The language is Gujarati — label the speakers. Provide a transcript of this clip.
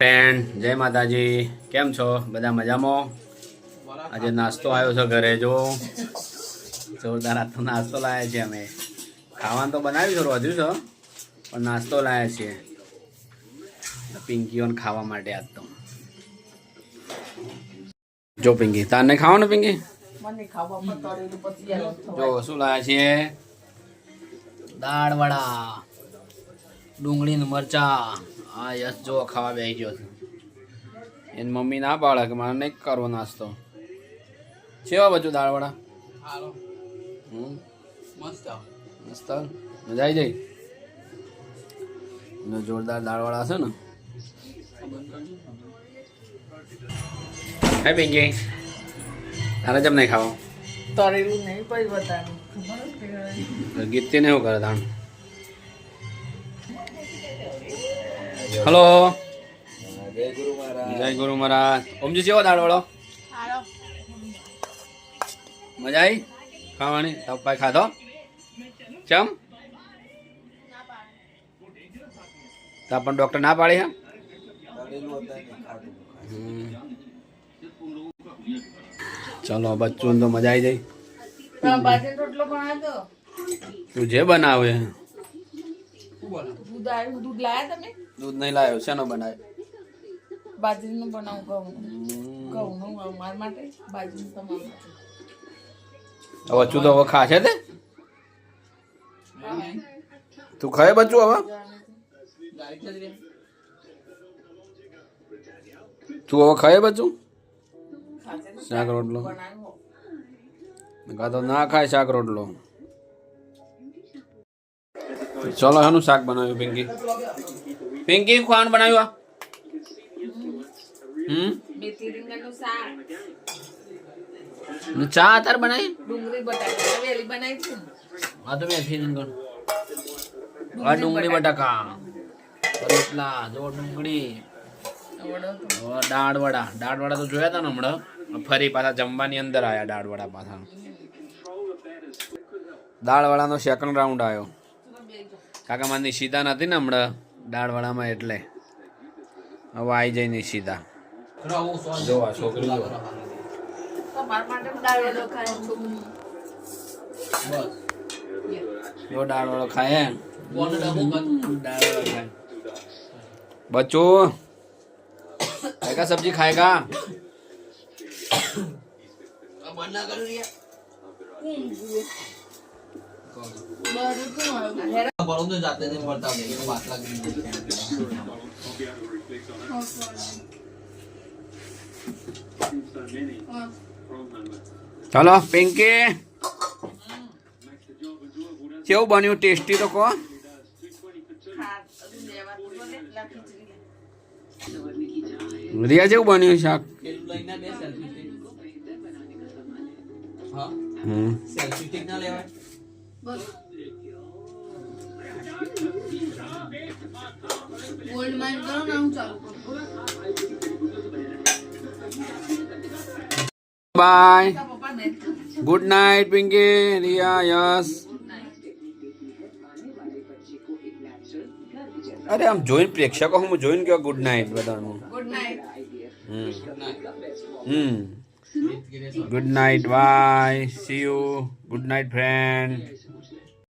Speaker 1: ફ્રેન્ડ જય માતાજી. કેમ છો? બધા મજામાં? આજે નાસ્તો આવ્યો છે ઘરે જો. જોરદાર આજનો નાસ્તો લાવ્યા છીએ અમે. ખાવાનું તો બનાવ્યું છે રોધ્યું છો પણ નાસ્તો લાવ્યા છીએ. પિંકીઓને ખાવા માટે આજ તો. જો પિંકી તારને ખાવાનું પિંકી? જો શું લાવ્યા છીએ? દાળ વડા ડુંગળી ને મરચા. આ યસ જો ખાવા બેસી ગયો છે. એની મમ્મી ના પાડે કે મારે નહીં કરવો નાસ્તો. કેવા બધું દાળ વડા હમ.
Speaker 2: મસ્ત
Speaker 1: મસ્ત મજા આવી જાય જોરદાર દાળવડા છે ને. હે પિંકી તારે જેમ નહીં ખાવા?
Speaker 2: તળેલું નહીં પછી બતાવ્યું ખબર જ
Speaker 1: એવું કરે તાણ. હલો. જય ગુરુ મહારાજ. ઓમજી કેવો દાળ વાળો? મજા આવી ખાવાની? પપ્પાએ ખાધો? ચમ તા પણ ડોક્ટર ના પાડી હા. ચલો બચ્ચું તો મજા આવી જાય તું જે બનાવે.
Speaker 2: દૂધ આવ્યું દૂધ લાયા તમે?
Speaker 1: દૂધ નહીં લાવ્યો શેનો બનાવે
Speaker 2: બાજરીનું બનાવું ઘઉં. ઘઉંનું મારા માટે બાજરીનું તમારા માટે.
Speaker 1: હવે ચૂ તો હવે ખાશે તે? તું ખાય બચ્ચું હવે? તું હવે ખાય બચ્ચું? શાક રોટલો.
Speaker 2: બનાવ્યું.
Speaker 1: કાં તો ના ખાય શાક રોટલો. ચલો એનું શાક બનાવ્યું, પિંકી. પિંકી ખાવાનું બનાવ્યું આ? ચા અત્યારે બનાવી?
Speaker 2: ડુંગળી બટાકા વેલી બનાવી છે
Speaker 1: આ તો મેથી રીંગણ આ ડુંગળી બટાકા. રોટલા જો ડુંગળી. દાળ વડા દાળ વડા તો જોયા હતા ને હમણાં. ફરી પાછા જમવાની અંદર આયા દાળ વડા પાછા. દાળ વડાનો સેકન્ડ રાઉન્ડ આવ્યો કાકા માંની સીધા નથી ને હમણાં દાળવાળામાં એટલે. હવે આવી જાય નહીં સીધા જો આ છોકરી જો
Speaker 2: ખાય
Speaker 1: દાળવાળો ખાય.
Speaker 3: સબ્જી ખાયગા બના બળું તો જાતે
Speaker 1: ચલો પિંકી. કેવું બન્યું? ટેસ્ટી તો કહો. રિયા જેવું બન્યું શાક?
Speaker 3: હા? સેલ્ફી ટેક ના લેવાય.
Speaker 2: ગોલ્ડ માઇન કરો ને હું ચાલુ કરું.
Speaker 1: Bye good night Pinky Riya yes અરે આમ જોઈને પ્રેક્ષકો હું જોઈને કે ગુડ નાઇટ બધાનું.
Speaker 2: Good night
Speaker 1: hmm. Hmm. Good night bye see you good night friend